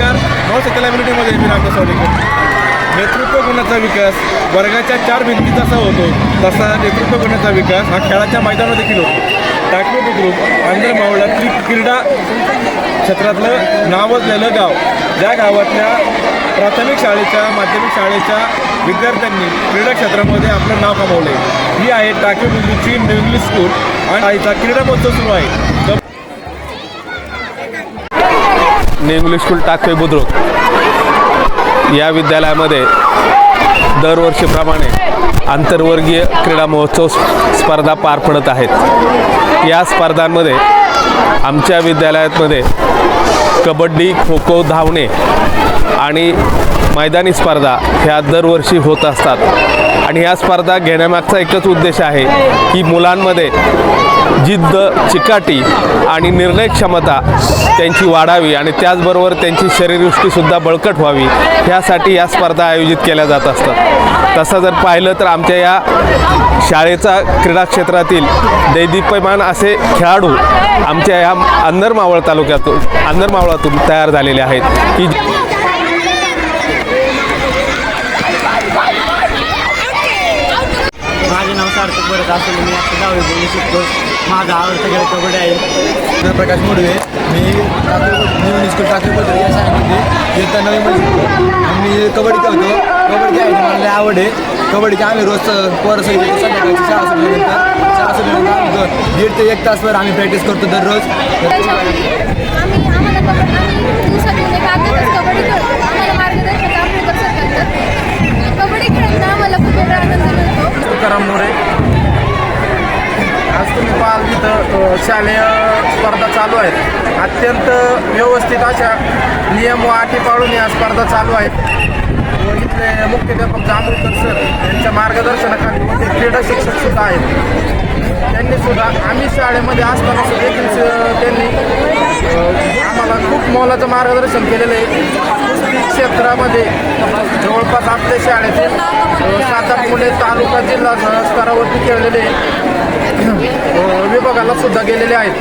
नमस्कार नऊ सकल मी रामदास सावलेकर नेतृत्व गुणाचा विकास वर्गाच्या चार भिंती जसा होतो तसा नेतृत्व गुणाचा विकास हा खेळाच्या मैदानात देखील होतो. टाकवे बुद्रुक आंध्र मावळा क्री क्रीडा क्षेत्रातलं नावाजलेलं गाव. ज्या गावातल्या प्राथमिक शाळेच्या माध्यमिक शाळेच्या विद्यार्थ्यांनी क्रीडा क्षेत्रामध्ये आपलं नाव कमावलं आहे ही आहे टाकवे बुद्रुकची इंग्लिश स्कूल आणि आईचा क्रीडा महोत्सव सुरू आहे तर नेंगली स्कूल टाकवे बुद्रुक. या विद्यालयामध्ये दरवर्षीप्रमाणे आंतरवर्गीय क्रीडा महोत्सव स्पर्धा पार पडत आहेत. या स्पर्धांमध्ये आमच्या विद्यालयामध्ये कबड्डी खो खो धावणे आणि मैदानी स्पर्धा ह्या दरवर्षी होत असतात. आणि ह्या स्पर्धा घेण्यामागचा एकच उद्देश आहे की मुलांमध्ये जिद्द चिकाटी आणि निर्णय क्षमता त्यांची वाढावी आणि त्याचबरोबर त्यांची शरीरवृष्टीसुद्धा बळकट व्हावी ह्यासाठी या स्पर्धा आयोजित केल्या जात असतात. तसं जर पाहिलं तर आमच्या या शाळेचा क्रीडा क्षेत्रातील दैदिप्यमान असे खेळाडू आमच्या या अंदर मावळ तालुक्यातून अंदर मावळातून तयार झालेले आहेत. की माझे नाव सार्थक भरत असून मी आता दहावी बोलू शकतो. माझा आवडता खेळ कबड्डी आहे. प्रकाश मोडवे. मी नवीन स्कूल टाकले पत्र या शाळेमध्ये. शिकतो आणि मी कबड्डी खेळतो. कबड्डी आहे मला आवड आहे. कबड्डीची आम्ही रोज पोरं संध्याकाळची शाळा सुटल्यानंतर शाळा सुटल्यानंतर आम्ही दीड ते एक तासभर आम्ही प्रॅक्टिस करतो दररोज. त्याच्यामध्ये तुकाराम मोरे. आज तुम्ही पाहाल तिथं शालेय स्पर्धा चालू आहेत. अत्यंत व्यवस्थित अशा नियम व अटी पाळून या स्पर्धा चालू आहेत. व इथले मुख्याध्यापक जांभूळकर सर यांच्या मार्गदर्शनाखाली ते क्रीडा शिक्षक सुद्धा आहेत. त्यांनी सुद्धा आम्ही शाळेमध्ये असताना सुद्धा स- त्यांनी आम्हाला खूप मोलाचं मार्गदर्शन केलेलं आहे. कुस्ती क्षेत्रामध्ये जवळपास आपल्या शाळेतील अ, सात आठ मुले तालुका जिल्हा स्तरावरती खेळलेले विभागाला सुद्धा गेलेले आहेत.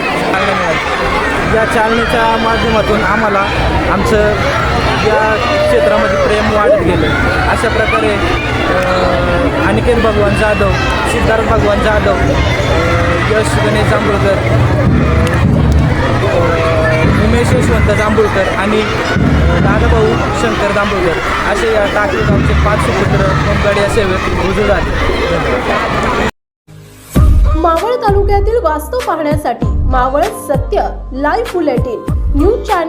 या चालणीच्या माध्यमातून आम्हाला आमचं या क्षेत्रामध्ये प्रेम वाढत गेलं. अशा प्रकारे अनिकेत भगवान जाधव सिद्धार्थ भगवान जाधव यश गणेश जांभूळकर उमेश यशवंत जांभूळकर आणि दादाभाऊ शंकर जांभूळकर असे या टाकले गावचे पाच सुपुत्र कोणगाडी या सेवेत रुजू झाले मावळ तालुक्यातील वास्तव पाहण्यासाठी मावळ सत्य लाईव्ह बुलेटिन न्यूज चॅनल